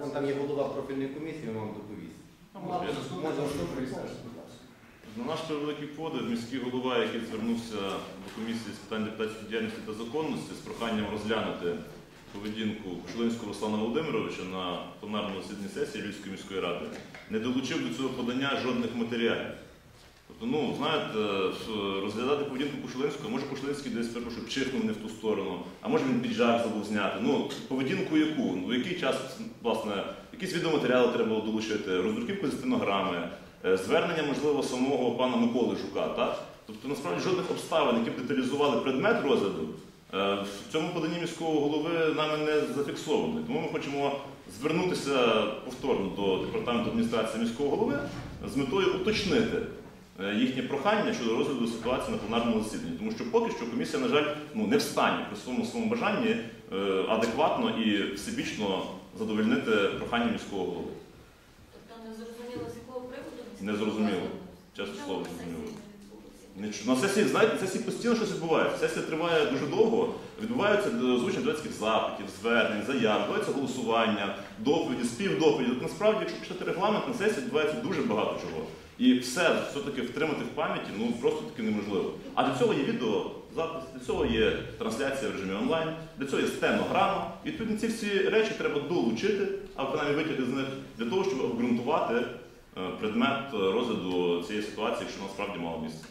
Вон там є голова профільної комісії, він вам доповість. Може, Можна заступник. На наш превеликий подив, міський голова, який звернувся до комісії з питань депутатської діяльності та законності з проханням розглянути поведінку Кушелинського Руслана Володимировича на пленарному засіданні сесії Львівської міської ради, не долучив до цього подання жодних матеріалів. Тобто, ну, знаєте, розглядати поведінку Кушелинського, може Кушелинський десь перепрошую, чихнув не в ту сторону, а може він піджак забув зняти. Ну, поведінку яку? Ну, який час, власне, якісь відеоматеріали треба було долучити, роздруківку зі стенограми, е, звернення, можливо, самого пана Миколи Жука, так? Тобто, насправді, жодних обставин, які б деталізували предмет розгляду, е, в цьому поданні міського голови нами не зафіксований. Тому ми хочемо звернутися повторно до департаменту адміністрації міського голови з метою уточнити їхнє прохання щодо розгляду ситуації на пленарному засіданні. Тому що поки що комісія, на жаль, ну, не встані при своєму своєму бажанні е, адекватно і всебічно задовольнити прохання міського голови. Тобто не зрозуміло, з якого приводу? Не зрозуміло. Чесне Чому слово, зрозуміло. На сесії, знаєте, на сесії постійно щось відбувається. Сесія триває дуже довго, відбуваються е, озвучення депутатських запитів, звернень, заяв, відбувається голосування, доповіді, співдоповіді. Насправді, якщо почитати регламент, на сесії відбувається дуже багато чого. І все все-таки втримати в пам'яті ну просто таки неможливо. А для цього є відеозапис, для цього є трансляція в режимі онлайн, для цього є стенограма. І відповідно ці всі речі треба долучити, а принаймні витягти з них для того, щоб обґрунтувати е, предмет е, розгляду цієї ситуації, якщо насправді мало місце.